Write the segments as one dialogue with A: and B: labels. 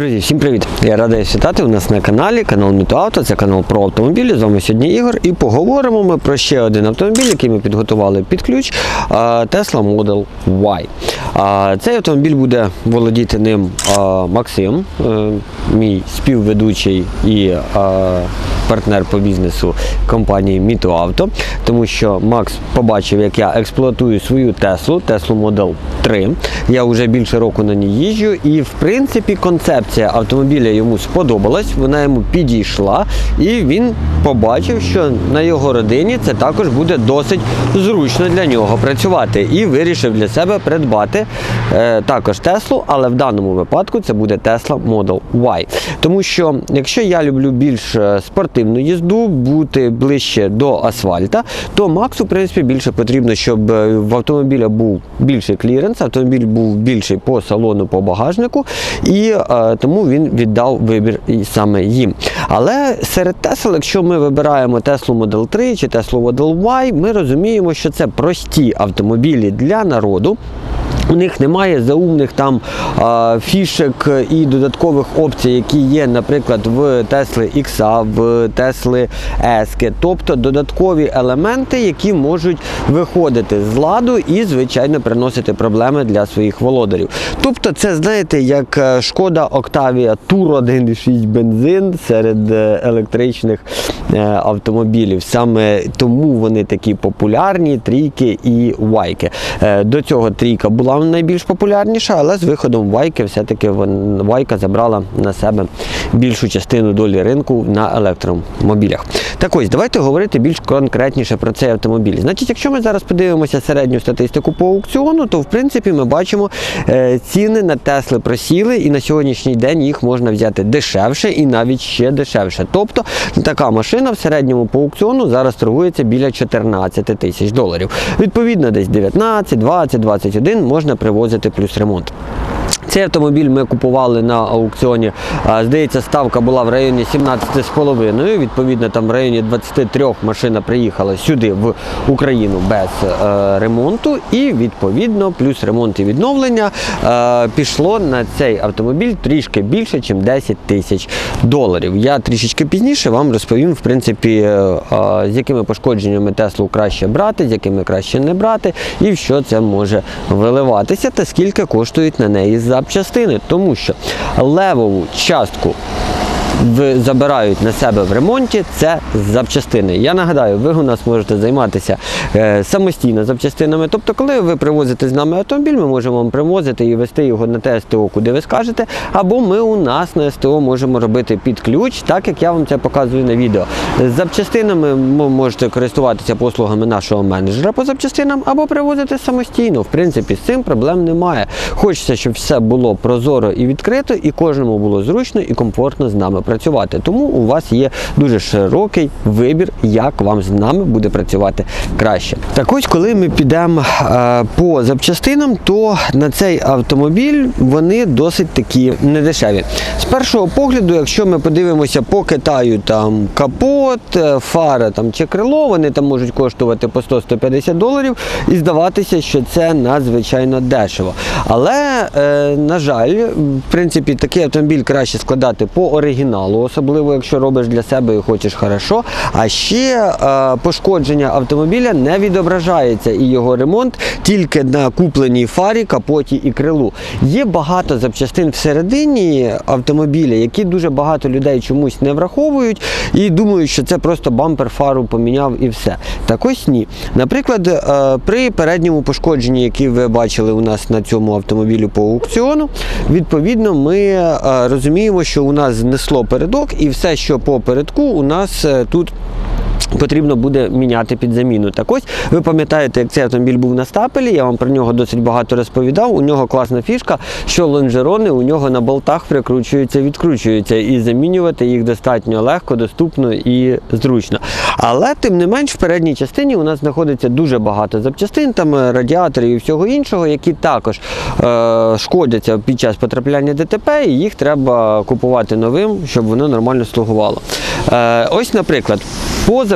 A: Друзі, всім привіт! Я радий вітати у нас на каналі, канал Мітоавто, це канал про автомобілі. З вами сьогодні Ігор. І поговоримо ми про ще один автомобіль, який ми підготували під ключ Tesla Model Y. Цей автомобіль буде володіти ним Максим, е, мій співведучий і партнер по бізнесу компанії Мітоавто, тому що Макс побачив, як я експлуатую свою Теслу, Tesla Model 3. Я вже більше року на ній їжджу, і в принципі концепція автомобіля йому сподобалась, вона йому підійшла, і він побачив, що на його родині це також буде досить зручно для нього працювати. І вирішив для себе придбати е, також Теслу, але в даному випадку це буде Tesla Model Y. Тому що якщо я люблю більш е, спортивну їзду, бути ближче до асфальта, то Максу, в принципі, більше потрібно, щоб е, в автомобіля був більший кліренс, автомобіль був більший по салону, по багажнику, і е, тому він віддав вибір саме їм. Але серед Tesla, якщо ми вибираємо Tesla Model 3 чи Tesla Model Y, ми розуміємо, що це прості автомобілі для народу. У них немає заумних там фішек і додаткових опцій, які є, наприклад, в Tesla X, в Tesla S, тобто додаткові елементи, які можуть виходити з ладу і, звичайно, приносити проблеми для своїх володарів. Тобто, це знаєте, як е, шкода Octavia Tour 1.6 бензин серед е, електричних автомобілів. Саме тому вони такі популярні, трійки і вайки. Е, До цього трійка була найбільш популярніша, але з виходом вайки все-таки вайка забрала на себе більшу частину долі ринку на електромобілях. Так ось, давайте говорити більш конкретніше про цей автомобіль. Значить, якщо ми зараз подивимося середню статистику по аукціону, то в принципі ми бачимо е, ціни на Тесли просіли, і на сьогоднішній день їх можна взяти дешевше і навіть ще дешевше. Тобто така машина в середньому по аукціону зараз торгується біля 14 тисяч доларів. Відповідно, десь 19, 20, 21 можна привозити плюс ремонт. Цей автомобіль ми купували на аукціоні. Здається, ставка була в районі 17,5. Відповідно, там в районі 23 машина приїхала сюди в Україну без е, ремонту. І відповідно, плюс ремонт і відновлення е, пішло на цей автомобіль трішки більше, ніж 10 тисяч доларів. Я трішечки пізніше вам розповім, в принципі, е, з якими пошкодженнями Теслу краще брати, з якими краще не брати, і в що це може виливатися, та скільки коштують на неї запчастини. Тому що левову частку забирають на себе в ремонті, це запчастини. Я нагадаю, ви у нас можете займатися е, самостійно запчастинами. Тобто, коли ви привозите з нами автомобіль, ми можемо вам привозити і вести його на те СТО, куди ви скажете, або ми у нас на СТО можемо робити під ключ, так як я вам це показую на відео. З запчастинами ви можете користуватися послугами нашого менеджера по запчастинам або привозити самостійно. В принципі, з цим проблем немає. Хочеться, щоб все було прозоро і відкрито, і кожному було зручно і комфортно з нами працювати. Тому у вас є дуже широкий вибір, як вам з нами буде працювати краще. Так ось, коли ми підемо е, по запчастинам, то на цей автомобіль вони досить такі недешеві. З першого погляду, якщо ми подивимося по Китаю, там капот, е, фара там чи крило, вони там можуть коштувати по 100-150 доларів і здаватися, що це надзвичайно дешево. Але, е, на жаль, в принципі, такий автомобіль краще складати по оригіналу, особливо якщо робиш для себе і хочеш хорошо. А ще е, пошкодження автомобіля не відображається і його ремонт тільки на купленій фарі, капоті і крилу. Є багато запчастин всередині автомобіля, які дуже багато людей чомусь не враховують і думають, що це просто бампер фару поміняв і все. Так ось ні. Наприклад, е, при передньому пошкодженні, яке ви бачили у нас на цьому автомобілі по аукціону, відповідно, ми е, розуміємо, що у нас знесло передок, і все, що по передку, у нас е, тут. Потрібно буде міняти під заміну. Так ось ви пам'ятаєте, як цей автомобіль був на стапелі, я вам про нього досить багато розповідав. У нього класна фішка, що лонжерони у нього на болтах прикручуються, відкручуються, і замінювати їх достатньо легко, доступно і зручно. Але тим не менш, в передній частині у нас знаходиться дуже багато запчастин, там е, радіаторів і всього іншого, які також е, шкодяться під час потрапляння ДТП, і їх треба купувати новим, щоб воно нормально слугувало. Е, ось, наприклад,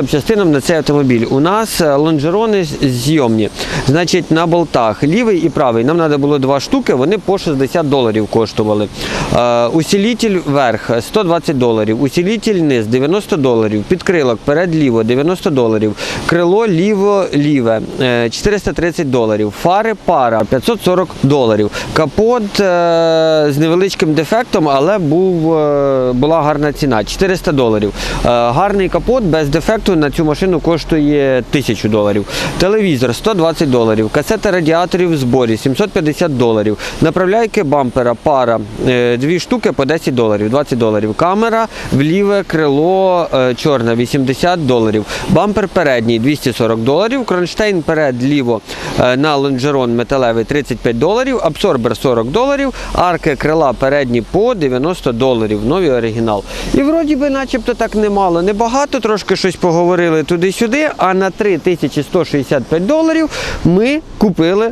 A: по запчастинам на цей автомобіль у нас е, лонжерони зйомні. Значить, на болтах лівий і правий. Нам треба було два штуки, вони по 60 доларів коштували. Е, усилитель верх 120 доларів, усилитель низ 90 доларів, підкрилок перед ліво 90 доларів, крило ліво-ліве е, 430 доларів, фари пара 540 доларів, капот е, з невеличким дефектом, але був, е, була гарна ціна 400 доларів. Е, гарний капот без дефекту на цю машину коштує 1000 доларів. Телевізор 120 доларів, касета радіаторів в зборі 750 доларів, направляйки бампера пара, е, дві штуки по 10 доларів, 20 доларів. Камера в ліве крило е, чорне 80 доларів. Бампер передній 240 доларів, кронштейн перед ліво е, на лонжерон металевий 35 доларів, абсорбер 40 доларів, арки крила передні по 90 доларів. Новий оригінал. І вроді би, начебто так немало, небагато, трошки щось поговорили туди-сюди, а на 3165 доларів ми купили е,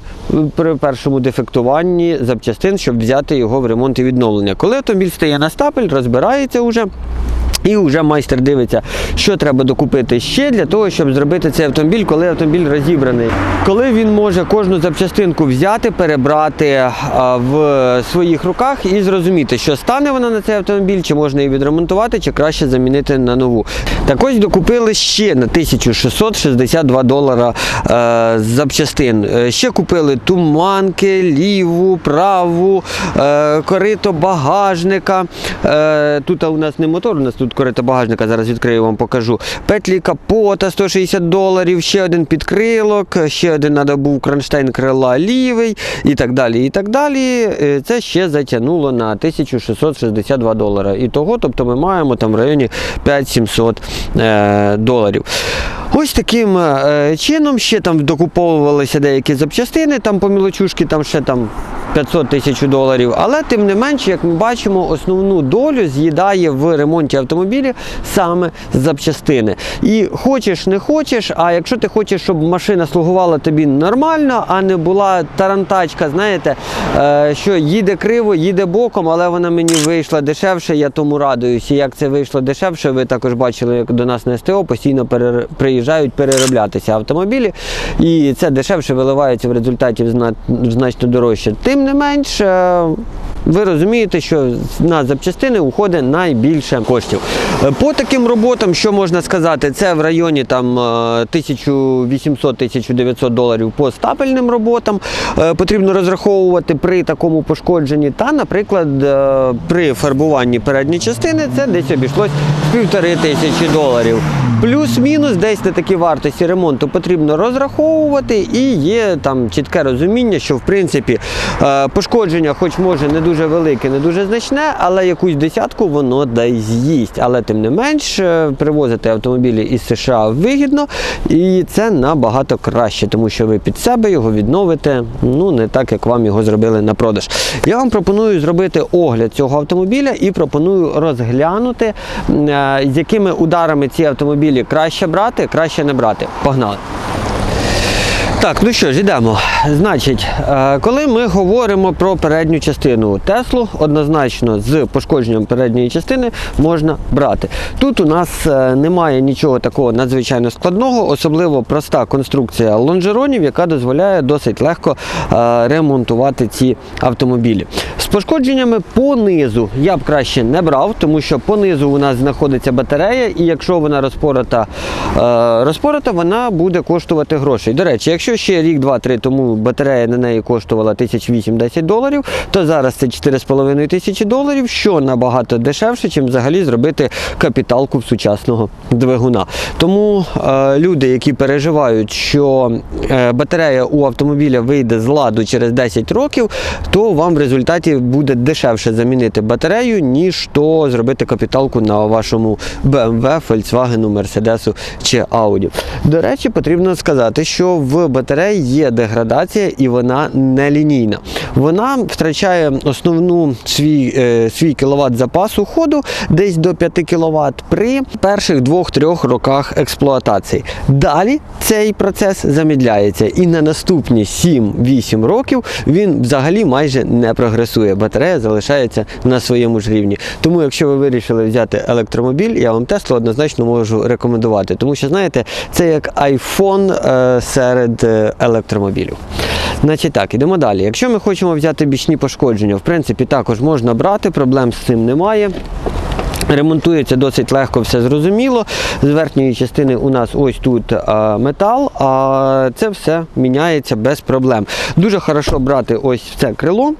A: при першому дефектуванні запчастин, щоб взяти його в ремонт і відновлення. Коли автомобіль стає на стапель, розбирається вже. І вже майстер дивиться, що треба докупити ще для того, щоб зробити цей автомобіль, коли автомобіль розібраний. Коли він може кожну запчастинку взяти, перебрати в своїх руках і зрозуміти, що стане вона на цей автомобіль, чи можна її відремонтувати, чи краще замінити на нову. Так ось докупили ще на 1662 долара е, запчастин. Е, Ще купили туманки, ліву, праву, е, корито багажника. Тут у нас не мотор, у нас тут корито багажника, зараз відкрию вам покажу. Петлі капота 160 доларів, ще один підкрилок, ще один треба був кронштейн крила лівий і так далі. І так далі. Е, Це ще затягнуло на 1662 долара. І того, тобто ми маємо там в районі 5700 е, доларів. Ось таким е, чином ще там докуповувалися деякі запчастини, там по мілочушки, там ще там 500 тисяч доларів. Але тим не менше, як ми бачимо, основну долю з'їдає в ремонті автомобіля саме запчастини. І хочеш, не хочеш, а якщо ти хочеш, щоб машина слугувала тобі нормально, а не була тарантачка, знаєте, е, що їде криво, їде боком, але вона мені вийшла дешевше, я тому радуюся. Як це вийшло дешевше, ви також бачили, як до нас на СТО постійно перер- приїжджають перероблятися автомобілі, і це дешевше виливається в результаті значно дорожче. Тим не менш, е, ви розумієте, що на запчастини уходить найбільше коштів. Е, По таким роботам, що можна сказати, це в районі е, 1800-1900 доларів по стапельним роботам е, потрібно розраховувати при такому пошкодженні. Та, наприклад, е, при фарбуванні передньої частини це десь обійшлось півтори тисячі доларів. Плюс-мінус десь на такі вартості ремонту потрібно розраховувати, і є там чітке розуміння, що в принципі е, пошкодження, хоч може не дуже велике, не дуже значне, але якусь десятку воно дай з'їсть. Але тим не менш е, привозити автомобілі із США вигідно, і це набагато краще, тому що ви під себе його відновите, ну не так, як вам його зробили на продаж. Я вам пропоную зробити огляд цього автомобіля і пропоную розглянути, е, з якими ударами ці автомобілі краще брати, краще не брати. Погнали! Так, ну що ж, йдемо. Значить, е, коли ми говоримо про передню частину Теслу, однозначно з пошкодженням передньої частини можна брати. Тут у нас е, немає нічого такого надзвичайно складного, особливо проста конструкція лонжеронів, яка дозволяє досить легко е, ремонтувати ці автомобілі. З пошкодженнями по низу я б краще не брав, тому що по низу у нас знаходиться батарея, і якщо вона розпорота, розпорота, вона буде коштувати грошей. До речі, якщо ще рік, два, три тому батарея на неї коштувала 1008-10 доларів, то зараз це 4,5 тисячі доларів, що набагато дешевше, чим взагалі зробити капіталку в сучасного двигуна. Тому е, люди, які переживають, що е, батарея у автомобіля вийде з ладу через 10 років, то вам в результаті буде дешевше замінити батарею, ніж то зробити капіталку на вашому BMW, Volkswagen, Mercedes чи Audi. До речі, потрібно сказати, що в батареї є деградація і вона не лінійна. Вона втрачає основну свій, е, свій кіловат запасу ходу десь до 5 кВт при перших 2-3 роках експлуатації. Далі цей процес замідляється і на наступні 7-8 років він взагалі майже не прогресує. батарея залишається на своєму ж рівні. Тому, якщо ви вирішили взяти електромобіль, я вам Теслу однозначно можу рекомендувати. Тому що, знаєте, це як iPhone е, серед е, електромобілів. Значить так, ідемо далі. Якщо ми хочемо взяти бічні пошкодження, в принципі, також можна брати, проблем з цим немає. Ремонтується досить легко, все зрозуміло. З верхньої частини у нас ось тут а, метал, а це все міняється без проблем. Дуже хорошо брати ось це крило.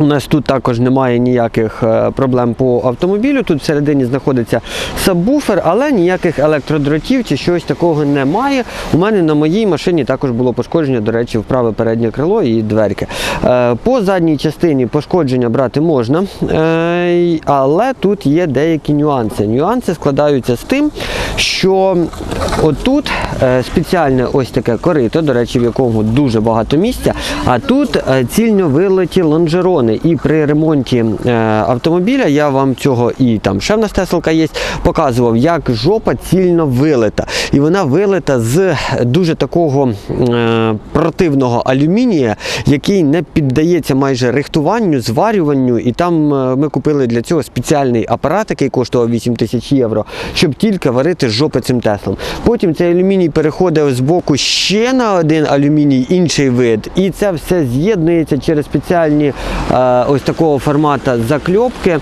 A: У нас тут також немає ніяких е, проблем по автомобілю. Тут всередині знаходиться сабвуфер, але ніяких електродротів чи щось такого немає. У мене на моїй машині також було пошкодження, до речі, в праве переднє крило і дверки. Е, По задній частині пошкодження брати можна, е, але тут є деякі нюанси. Нюанси складаються з тим, що отут спеціальне ось таке корито, до речі, в якому дуже багато місця, а тут цільно вилеті лонжерони. І при ремонті е, автомобіля я вам цього і там ще в нас Теслка є, показував, як жопа цільно вилета. І вона вилета з дуже такого е, противного алюмінія, який не піддається майже рихтуванню, зварюванню. І там е, ми купили для цього спеціальний апарат, який коштував 8 тисяч євро, щоб тільки варити жопи цим Теслом. Потім цей алюміній переходить з боку ще на один алюміній, інший вид, і це все з'єднується через спеціальні ось такого формату закльопки е,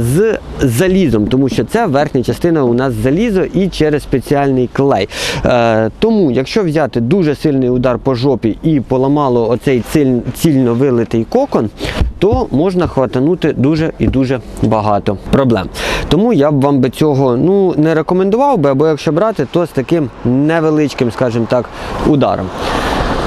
A: з залізом, тому що це верхня частина у нас залізо і через спеціальний клей. Е, тому, якщо взяти дуже сильний удар по жопі і поламало оцей цільно вилитий кокон, то можна хватанути дуже і дуже багато проблем. Тому я б вам би цього ну, не рекомендував би, або якщо брати, то з таким невеличким, скажімо так, ударом.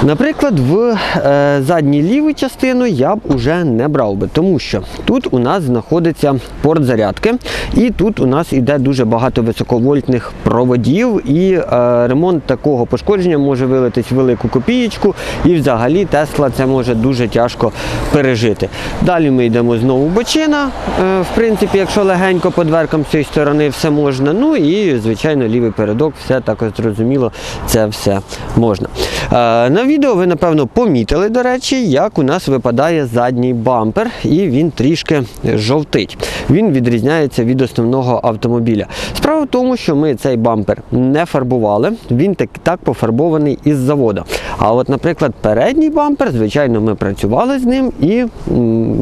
A: Наприклад, в е, задню ліву частину я б уже не брав би, тому що тут у нас знаходиться порт зарядки, і тут у нас іде дуже багато високовольтних проводів, і е, ремонт такого пошкодження може вилитись в велику копієчку, і взагалі Тесла це може дуже тяжко пережити. Далі ми йдемо знову бочина. Е, в принципі, якщо легенько по дверкам з цієї сторони все можна. Ну і звичайно лівий передок, все також зрозуміло, це все можна. Е, відео ви напевно помітили, до речі, як у нас випадає задній бампер, і він трішки жовтить. Він відрізняється від основного автомобіля. Справа в тому, що ми цей бампер не фарбували, він так, так пофарбований із заводу. А от, наприклад, передній бампер, звичайно, ми працювали з ним і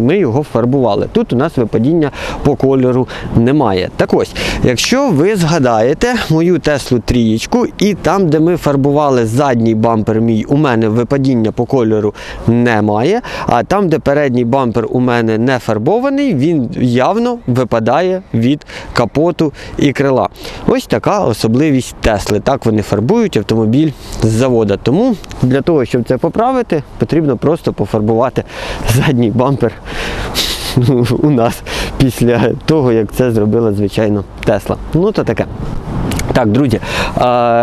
A: ми його фарбували. Тут у нас випадіння по кольору немає. Так ось, якщо ви згадаєте мою Теслу трієчку, і там, де ми фарбували задній бампер мій, у мене випадіння по кольору немає. А там, де передній бампер у мене не фарбований, він явно випадає від капоту і крила. Ось така особливість Тесли. Так вони фарбують автомобіль з завода. Тому для того, щоб це поправити, потрібно просто пофарбувати задній бампер у нас після того, як це зробила, звичайно, Тесла. Ну, то таке. Так, друзі,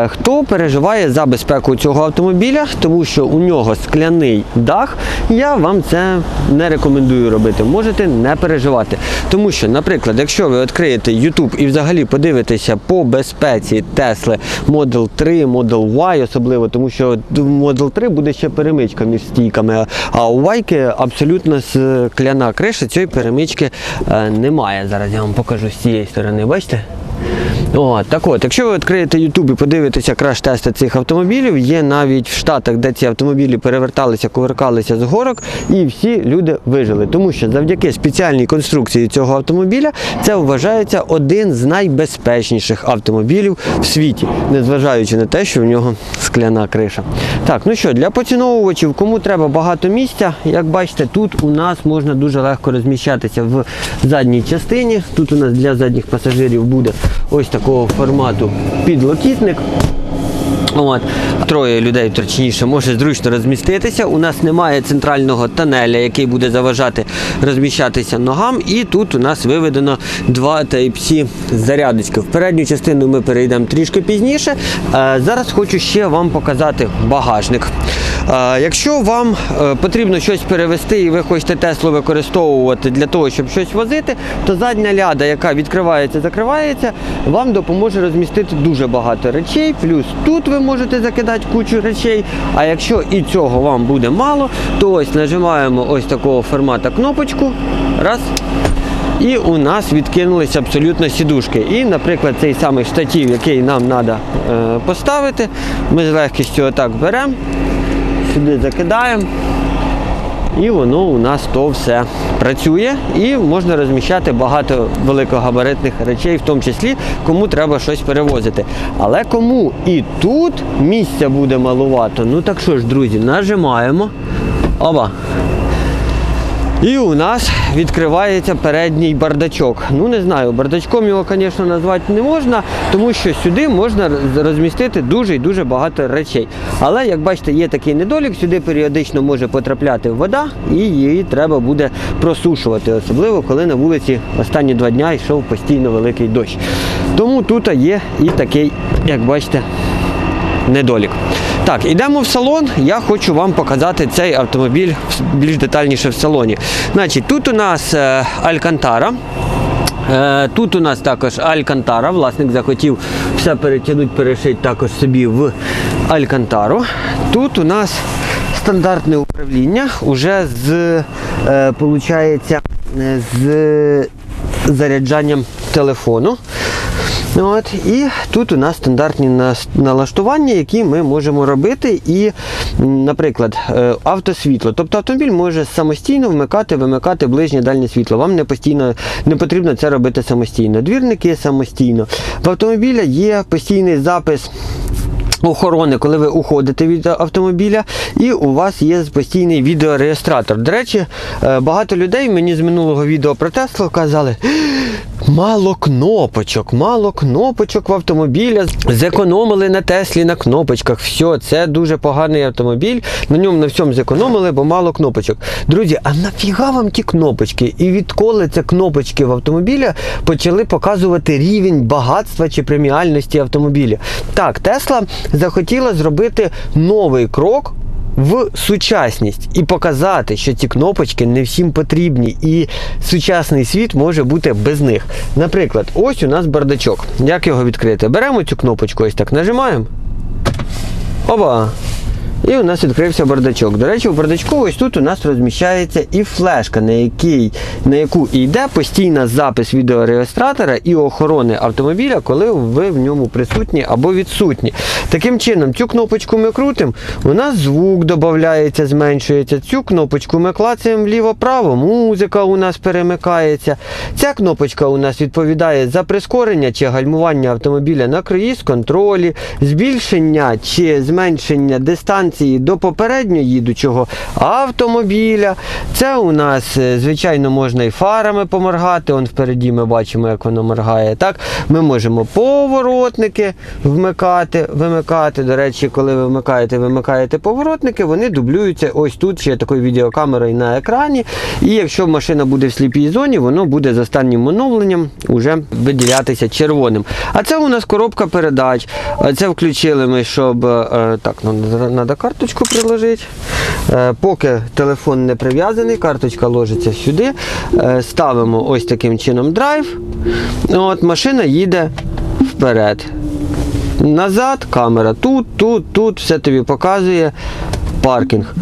A: хто переживає за безпеку цього автомобіля, тому що у нього скляний дах, я вам це не рекомендую робити. Можете не переживати. Тому що, наприклад, якщо ви відкриєте YouTube і взагалі подивитеся по безпеці Tesla Model 3, Model Y, особливо, тому що Model 3 буде ще перемичка між стійками, а у Y абсолютно скляна криша, цієї перемички е, немає. Зараз я вам покажу з цієї сторони, бачите? О, так от, якщо ви відкриєте YouTube і подивитеся краш-тести цих автомобілів, є навіть в Штатах, де ці автомобілі переверталися, кувиркалися з горок, і всі люди вижили. Тому що завдяки спеціальній конструкції цього автомобіля це вважається один з найбезпечніших автомобілів в світі, незважаючи на те, що в нього скляна криша. Так, ну що, для поціновувачів, кому треба багато місця, як бачите, тут у нас можна дуже легко розміщатися в задній частині. Тут у нас для задніх пасажирів буде ось такого формату підлокітник. От. Троє людей точніше може зручно розміститися. У нас немає центрального тонеля, який буде заважати розміщатися ногам. І тут у нас виведено два Type-C зарядочки. В передню частину ми перейдемо трішки пізніше. Е, Зараз хочу ще вам показати багажник. Е, Якщо вам е, потрібно щось перевезти і ви хочете Теслу використовувати для того, щоб щось возити, то задня ляда, яка відкривається, закривається, вам допоможе розмістити дуже багато речей. Плюс тут ви можете закидати кучу речей. А якщо і цього вам буде мало, то ось нажимаємо ось такого формату кнопочку. Раз. І у нас відкинулись абсолютно сідушки. І, наприклад, цей самий штатів, який нам треба е, поставити, ми з легкістю отак беремо, сюди закидаємо. І воно у нас то все працює і можна розміщати багато великогабаритних речей, в тому числі кому треба щось перевозити. Але кому і тут місця буде малувато, ну так що ж, друзі, нажимаємо. Оба. І у нас відкривається передній бардачок. Ну не знаю, бардачком його, звісно, назвати не можна, тому що сюди можна розмістити дуже і дуже багато речей. Але як бачите, є такий недолік, сюди періодично може потрапляти вода, і її треба буде просушувати, особливо коли на вулиці останні два дня йшов постійно великий дощ. Тому тут є і такий, як бачите, недолік. Так, йдемо в салон. Я хочу вам показати цей автомобіль більш детальніше в салоні. Значить, тут у нас е, Алькантара. Е, Тут у нас також Алькантара. Власник захотів все перетягнути, перешити також собі в Алькантару. Тут у нас стандартне управління уже з, е, е, з заряджанням телефону. От, і тут у нас стандартні налаштування, які ми можемо робити. І, наприклад, е, автосвітло. Тобто автомобіль може самостійно вмикати, вимикати ближнє дальнє світло. Вам не постійно не потрібно це робити самостійно. Двірники самостійно. В автомобіля є постійний запис. Охорони, коли ви уходите від автомобіля, і у вас є постійний відеореєстратор. До речі, е, багато людей мені з минулого відео про Теслу казали. Мало кнопочок, мало кнопочок в автомобіля. Зекономили на Теслі на кнопочках. Все, це дуже поганий автомобіль. На ньому на всьому зекономили, бо мало кнопочок. Друзі, а нафіга вам ті кнопочки? І відколи це кнопочки в автомобіля почали показувати рівень багатства чи преміальності автомобіля? Так, Тесла захотіла зробити новий крок в сучасність і показати, що ці кнопочки не всім потрібні, і сучасний світ може бути без них. Наприклад, ось у нас бардачок. Як його відкрити? Беремо цю кнопочку, ось так нажимаємо. Оба! І у нас відкрився бардачок. До речі, у бардачку ось тут у нас розміщається і флешка, на, якій, на яку і йде постійно запис відеореєстратора і охорони автомобіля, коли ви в ньому присутні або відсутні. Таким чином, цю кнопочку ми крутимо, у нас звук додається, зменшується. Цю кнопочку ми клацаємо вліво-право, музика у нас перемикається. Ця кнопочка у нас відповідає за прискорення чи гальмування автомобіля на круїз контролі, збільшення чи зменшення дистанції до попередньо їдучого автомобіля. Це у нас, е, звичайно, можна і фарами поморгати. Он впереді ми бачимо, як воно моргає. Так, ми можемо поворотники вмикати, вимикати. До речі, коли ви вмикаєте, вимикаєте поворотники, вони дублюються ось тут ще такою відеокамерою на екрані. І якщо машина буде в сліпій зоні, воно буде з останнім оновленням уже виділятися червоним. А це у нас коробка передач. Це включили ми, щоб е, так, ну, треба карточку приложити. Е, Поки телефон не прив'язаний, карточка ложиться сюди. Е, Ставимо ось таким чином драйв. От Машина їде вперед. Назад, камера тут, тут, тут, все тобі показує паркінг.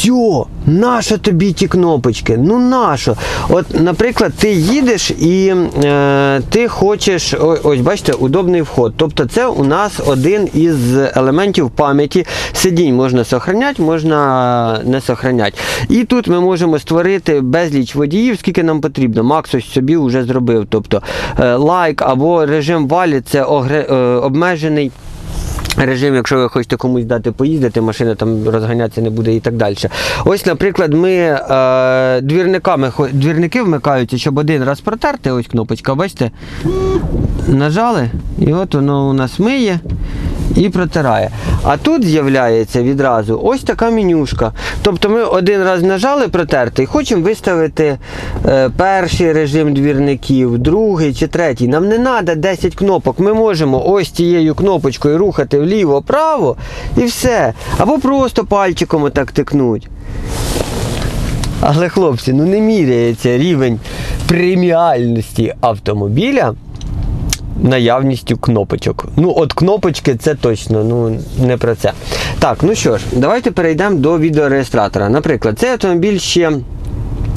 A: Все, наша тобі ті кнопочки? Ну нащо? От, наприклад, ти їдеш і е, ти хочеш, ось бачите, удобний вход. Тобто це у нас один із елементів пам'яті. Сидінь можна сохраняти, можна не сохраняти. І тут ми можемо створити безліч водіїв, скільки нам потрібно. Макс собі вже зробив. Тобто е, лайк або режим валі це е, обмежений. Режим, якщо ви хочете комусь дати поїздити, машина там розганятися не буде і так далі. Ось, наприклад, ми е, двірниками двірники вмикаються, щоб один раз протерти, ось кнопочка, бачите? Нажали, і от воно у нас миє і протирає. А тут з'являється відразу ось така менюшка. Тобто ми один раз нажали протерти і хочемо виставити е, перший режим двірників, другий чи третій. Нам не треба 10 кнопок. Ми можемо ось цією кнопочкою рухати вліво-право і все. Або просто пальчиком отак тикнуть. Але, хлопці, ну не міряється рівень преміальності автомобіля наявністю кнопочок. Ну, от кнопочки це точно, ну не про це. Так, ну що ж, давайте перейдемо до відеореєстратора. Наприклад, цей автомобіль ще.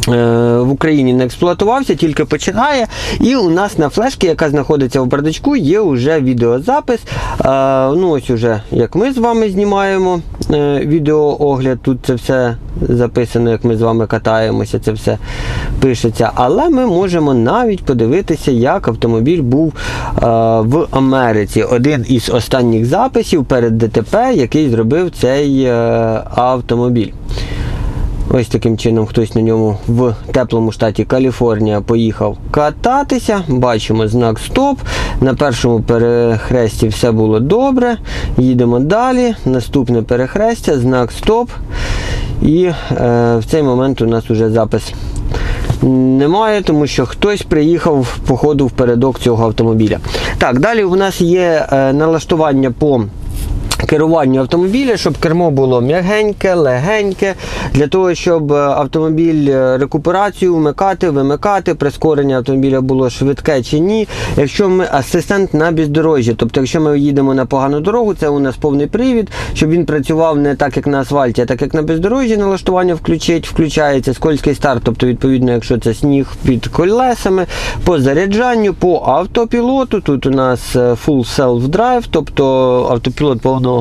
A: Е, В Україні не експлуатувався, тільки починає. І у нас на флешці, яка знаходиться в бардачку, є вже відеозапис. Е, Ну, ось уже як ми з вами знімаємо е, відеоогляд. Тут це все записано, як ми з вами катаємося, це все пишеться. Але ми можемо навіть подивитися, як автомобіль був в Америці. Один із останніх записів перед ДТП, який зробив цей автомобіль. Ось таким чином хтось на ньому в теплому штаті Каліфорнія поїхав кататися. Бачимо знак стоп. На першому перехресті все було добре. Їдемо далі. Наступне перехрестя, знак стоп. І е, в цей момент у нас вже запис немає, тому що хтось приїхав по ходу в передок цього автомобіля. Так, далі у нас є е, налаштування по керуванню автомобіля, щоб кермо було м'ягеньке, легеньке, для того, щоб е, автомобіль е, рекуперацію вмикати, вимикати, прискорення автомобіля було швидке чи ні. Якщо ми асистент на бездорожжі, тобто, якщо ми їдемо на погану дорогу, це у нас повний привід, щоб він працював не так, як на асфальті, а так як на бездорожжі, налаштування включить, включається скользький старт, тобто, відповідно, якщо це сніг під колесами, по заряджанню, по автопілоту. Тут у нас е, full self-drive, тобто автопілот повного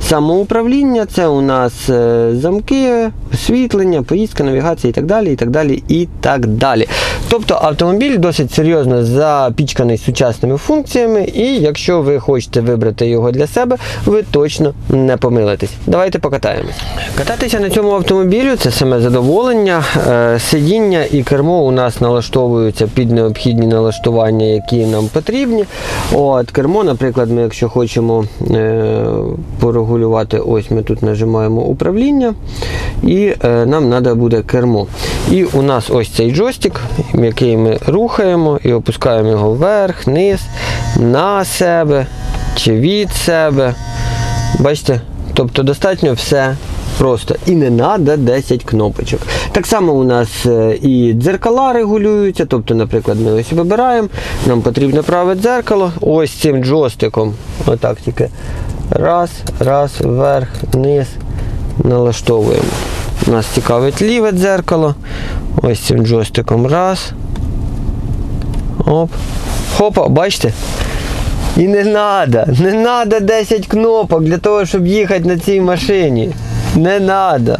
A: самоуправління. Це у нас е, замки, освітлення, поїздка, навігація і так далі. і так далі, і так далі. Тобто автомобіль досить серйозно запічканий сучасними функціями, і якщо ви хочете вибрати його для себе, ви точно не помилитесь. Давайте покатаємось. Кататися на цьому автомобілі це саме задоволення. Е, Сидіння і кермо у нас налаштовуються під необхідні налаштування, які нам потрібні. От, кермо, наприклад, ми, якщо хочемо е, порегулювати, ось ми тут нажимаємо управління, і е, нам треба буде кермо. І у нас ось цей джойстик, який ми рухаємо і опускаємо його вверх, вниз, на себе чи від себе. Бачите? Тобто достатньо все просто. І не треба 10 кнопочок. Так само у нас е, і дзеркала регулюються. Тобто, наприклад, ми ось вибираємо, нам потрібно праве дзеркало, ось цим джойстиком. Отак тільки. Раз, раз, вверх, вниз, налаштовуємо. Нас цікавить ліве дзеркало. Ось цим джойстиком. Раз. Оп. Хопа, бачите? І не треба, не треба 10 кнопок для того, щоб їхати на цій машині. Не треба.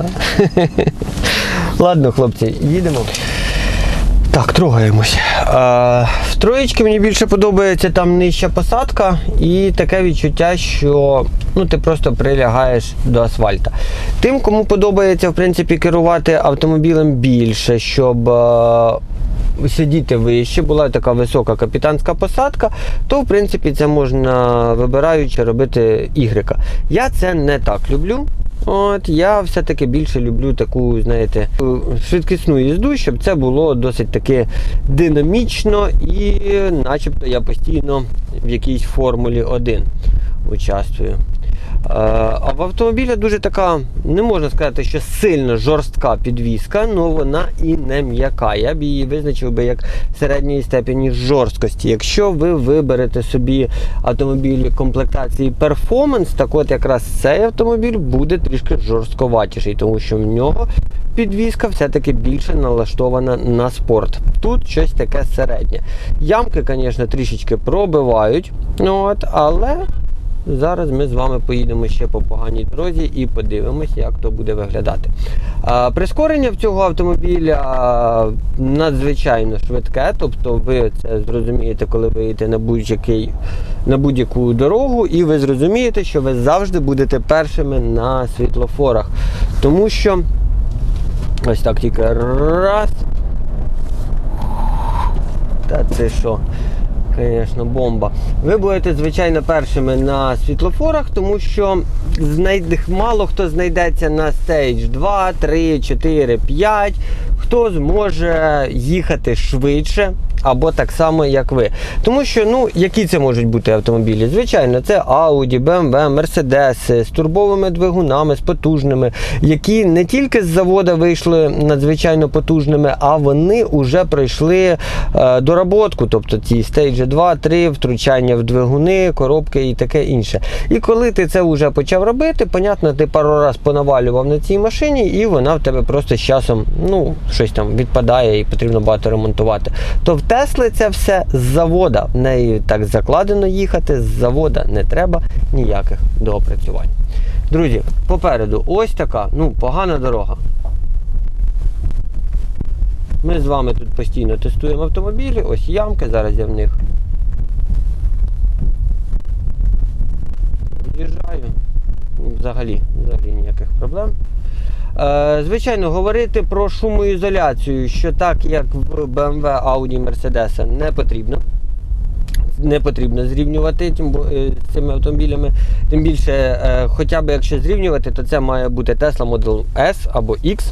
A: Ладно, хлопці, їдемо. Так, трогаємось. А, в троєчки мені більше подобається там нижча посадка і таке відчуття, що ну, ти просто прилягаєш до асфальта. Тим, кому подобається в принципі, керувати автомобілем більше, щоб. е, Сидіти вище, була така висока капітанська посадка, то в принципі це можна вибираючи робити Y. Я це не так люблю. От я все-таки більше люблю таку, знаєте, швидкісну їзду, щоб це було досить таки динамічно і начебто я постійно в якійсь формулі 1 участвую. Е, А в автомобілі дуже така, не можна сказати, що сильно жорстка підвіска, але вона і не м'яка. Я б її визначив би як середньої степені жорсткості. Якщо ви виберете собі автомобіль комплектації Performance, так от якраз цей автомобіль буде трішки жорстковатіший, тому що в нього підвіска все-таки більше налаштована на спорт. Тут щось таке середнє. Ямки, звісно, трішечки пробивають, от, але. Зараз ми з вами поїдемо ще по поганій дорозі і подивимося, як то буде виглядати. Прискорення в цього автомобіля надзвичайно швидке, тобто ви це зрозумієте, коли ви їдете на будь-який на будь-яку дорогу, і ви зрозумієте, що ви завжди будете першими на світлофорах. Тому що ось так тільки раз. Та це що? Звісно, бомба. Ви будете, звичайно, першими на світлофорах, тому що знайд... мало хто знайдеться на стейдж 2, 3, 4, 5, хто зможе їхати швидше. Або так само, як ви. Тому що, ну, які це можуть бути автомобілі? Звичайно, це Audi, BMW, Mercedes з турбовими двигунами, з потужними, які не тільки з завода вийшли надзвичайно потужними, а вони вже пройшли е, доработку, тобто ці стейджі 2, 3, втручання в двигуни, коробки і таке інше. І коли ти це вже почав робити, понятно, ти пару раз понавалював на цій машині, і вона в тебе просто з часом ну, щось там відпадає і потрібно багато ремонтувати. То в Тесли це все з завода. В неї так закладено їхати, з завода не треба ніяких доопрацювань. Друзі, попереду ось така ну, погана дорога. Ми з вами тут постійно тестуємо автомобілі, ось ямки, зараз я в них в'їжджаю. Взагалі, взагалі ніяких проблем. Е, звичайно, говорити про шумоізоляцію, що так як в BMW, Audi, Mercedes не потрібно. Не потрібно зрівнювати тим, е, з цими автомобілями. Тим більше, е, хоча б якщо зрівнювати, то це має бути Tesla Model S або X.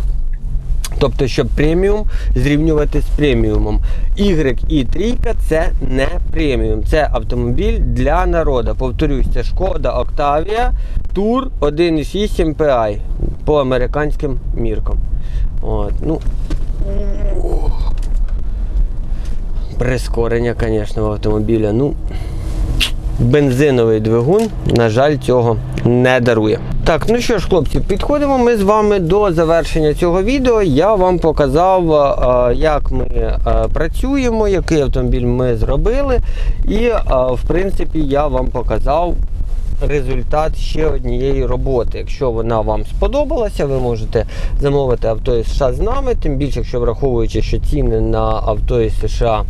A: Тобто, щоб преміум зрівнювати з преміумом. Y і трійка це не преміум, це автомобіль для народу. Повторюсь, це шкода Octavia Tour 1.6 MPI по американським міркам. От, ну, прискорення, звісно, автомобіля. Ну, бензиновий двигун, на жаль, цього не дарує. Так, ну що ж, хлопці, підходимо ми з вами до завершення цього відео. Я вам показав, е, як ми е, працюємо, який автомобіль ми зробили. І, е, в принципі, я вам показав результат ще однієї роботи. Якщо вона вам сподобалася, ви можете замовити авто із США з нами, тим більше, якщо враховуючи, що ціни на авто із США,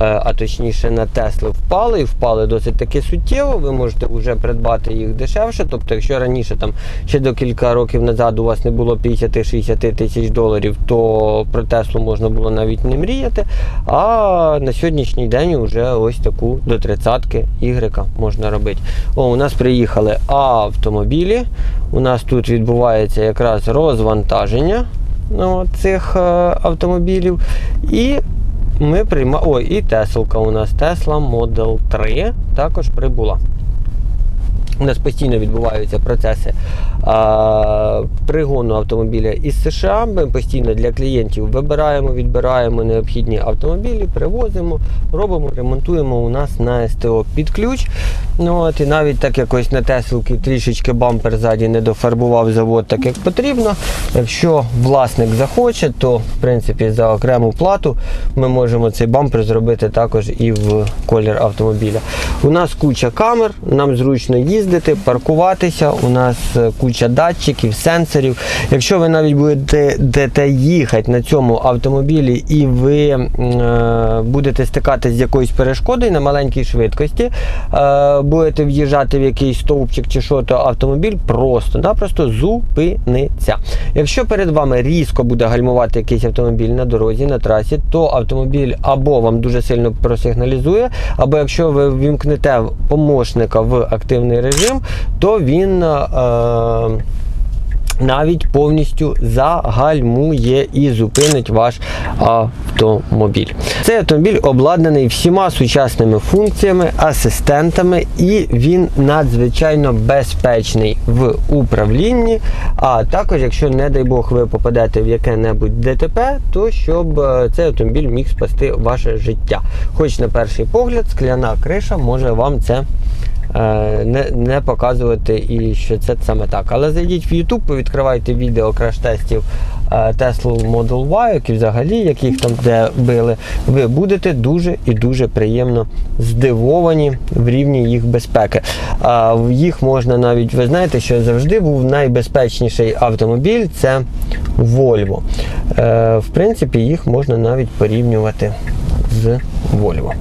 A: е, а точніше на Тесли впали і впали досить таки суттєво, ви можете вже придбати їх дешевше. Тобто, якщо раніше там ще до кілька років назад у вас не було 50-60 тисяч доларів, то про Теслу можна було навіть не мріяти. А на сьогоднішній день вже ось таку до 30-ки Y можна робити. О, у нас приїхали автомобілі. У нас тут відбувається якраз розвантаження ну, цих е, автомобілів. І ми приймаємо. О, і Теслка у нас Tesla Model 3 також прибула. У нас постійно відбуваються процеси а, пригону автомобіля із США. Ми постійно для клієнтів вибираємо, відбираємо необхідні автомобілі, привозимо, робимо, ремонтуємо у нас на СТО під ключ. Ну, от, і навіть так якось на Теслки трішечки бампер ззаді не дофарбував завод так, як потрібно. Якщо власник захоче, то в принципі за окрему плату ми можемо цей бампер зробити також і в колір автомобіля. У нас куча камер, нам зручно їздити, паркуватися. У нас е, куча датчиків, сенсорів. Якщо ви навіть будете їхати на цьому автомобілі і ви е, будете стикатися з якоюсь перешкодою на маленькій швидкості, е, будете в'їжджати в якийсь стовпчик чи що, то автомобіль просто-напросто зупиниться. Якщо перед вами різко буде гальмувати якийсь автомобіль на дорозі, на трасі, то автомобіль або вам дуже сильно просигналізує, або якщо ви вімкнете помощника в активний режим, то він. Е, навіть повністю загальмує і зупинить ваш автомобіль. Цей автомобіль обладнаний всіма сучасними функціями, асистентами, і він надзвичайно безпечний в управлінні. А також, якщо, не дай Бог, ви попадете в яке-небудь ДТП, то щоб е, цей автомобіль міг спасти ваше життя. Хоч на перший погляд, скляна криша може вам це не, не показувати і що це саме так. Але зайдіть в YouTube, повідкривайте відео краш-тестів е, Tesla Model Y, які взагалі, яких там де били, ви будете дуже і дуже приємно здивовані в рівні їх безпеки. А їх можна навіть, ви знаєте, що завжди був найбезпечніший автомобіль це Volvo. Е, в принципі, їх можна навіть порівнювати з Volvo.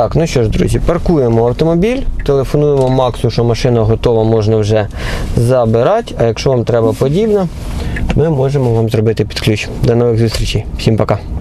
A: Так, ну що ж, друзі, паркуємо автомобіль, телефонуємо Максу, що машина готова, можна вже забирати. А якщо вам треба подібне, ми можемо вам зробити під ключ. До нових зустрічей. Всім пока.